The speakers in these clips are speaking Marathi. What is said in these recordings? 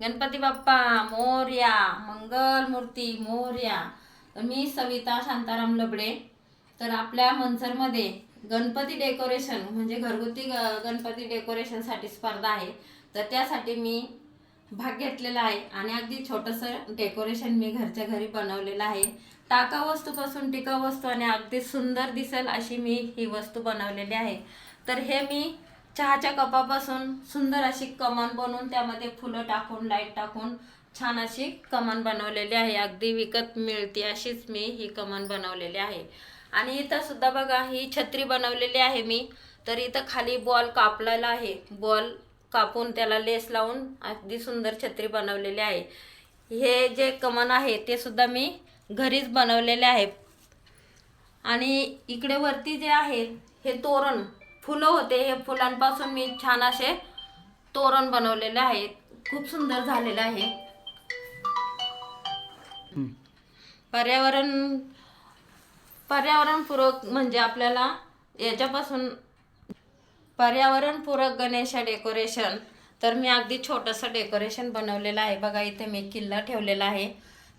गणपती बाप्पा मोर्या मंगलमूर्ती मोर्या. तर मी सविता शांताराम लबडे. तर आपल्या मनसरमध्ये गणपती डेकोरेशन म्हणजे घरगुती ग- गणपती डेकोरेशनसाठी स्पर्धा आहे. तर त्यासाठी मी भाग घेतलेला आहे आणि अगदी छोटंसं डेकोरेशन मी घरच्या घरी बनवलेलं आहे. टाका वस्तूपासून टिकाऊ वस्तू आणि अगदी सुंदर दिसेल अशी मी ही वस्तू बनवलेली आहे. तर हे मी चहाच्या कपापासून सुंदर अशी कमान बनवून त्यामध्ये फुलं टाकून लाइट टाकून छान अशी कमान बनवलेली आहे. अगदी विकत मिळते अशीच मी ही कमान बनवलेली आहे. आणि इथं सुद्धा बघा ही छत्री बनवलेली आहे मी. तर इथं खाली बॉल कापलेला आहे. बॉल कापून त्याला लेस लावून अगदी सुंदर छत्री बनवलेली आहे. हे जे कमान आहे ते सुद्धा मी घरीच बनवलेले आहे. आणि इकडे वरती जे आहे हे तोरण फुलं होते. हे फुलांपासून मी छान असे तोरण बनवलेले आहेत खूप सुंदर झालेलं आहे. पर्यावरण पर्यावरणपूरक म्हणजे आपल्याला याच्यापासून पर्यावरणपूरक गणेश डेकोरेशन तर मी अगदी छोटंसं डेकोरेशन बनवलेलं आहे. बघा इथे मी किल्ला ठेवलेला आहे.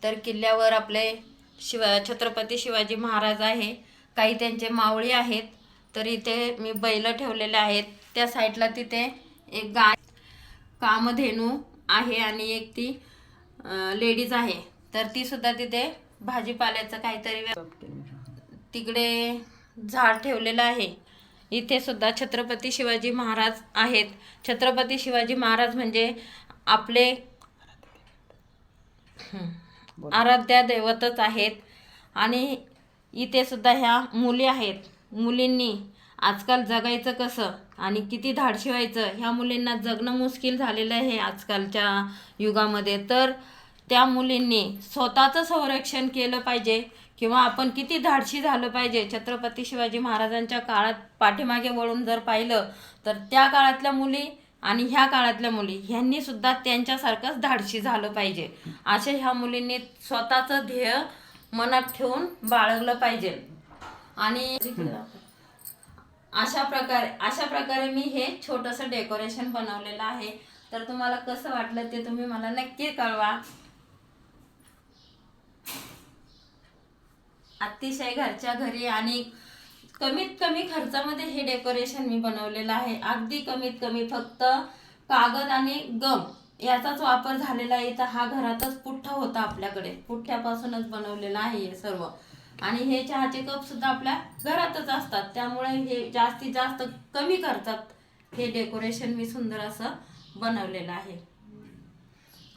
तर किल्ल्यावर आपले शिवा छत्रपती शिवाजी महाराज आहे. काही त्यांचे मावळी आहेत. तर इथे मी बैल ठेवलेले आहेत. त्या साईडला तिथे एक गाय कामधेनू आहे आणि एक ती लेडीज आहे. तर ती सुद्धा तिथे भाजीपाल्याचं काहीतरी तिकडे झाड ठेवलेलं आहे. इथे सुद्धा छत्रपती शिवाजी महाराज आहेत. छत्रपती शिवाजी महाराज म्हणजे आपले आराध्या दैवतच आहेत. आणि इथे सुद्धा ह्या मुली आहेत. मुलींनी आजकाल जगायचं कसं आणि किती धाडशी व्हायचं ह्या मुलींना जगणं मुश्किल झालेलं आहे आजकालच्या युगामध्ये. तर त्या मुलींनी स्वतःचं संरक्षण केलं पाहिजे किंवा आपण किती धाडशी झालं पाहिजे. छत्रपती शिवाजी महाराजांच्या काळात पाठीमागे वळून जर पाहिलं तर त्या काळातल्या मुली आणि ह्या काळातल्या मुली ह्यांनी सुद्धा त्यांच्यासारखंच धाडशी झालं पाहिजे. असे ह्या मुलींनी स्वतःचं ध्येय मनात ठेवून बाळगलं पाहिजे. आणि अशा प्रकारे अशा प्रकारे मी हे छोटंसं डेकोरेशन बनवलेलं आहे. तर तुम्हाला कसं वाटलं ते तुम्ही मला नक्की कळवा. अतिशय घरच्या घरी आणि कमीत कमी खर्चामध्ये हे डेकोरेशन मी बनवलेलं आहे. अगदी कमीत कमी फक्त कागद आणि गम याचाच वापर झालेला आहे. तर हा घरातच पुठ्ठा होता आपल्याकडे. पुठ्ठ्यापासूनच बनवलेला आहे हे सर्व. आणि हे चहाचे कप सुद्धा आपल्या घरातच असतात. त्यामुळे हे जास्तीत जास्त कमी खर्चात हे डेकोरेशन मी सुंदर असं बनवलेलं आहे.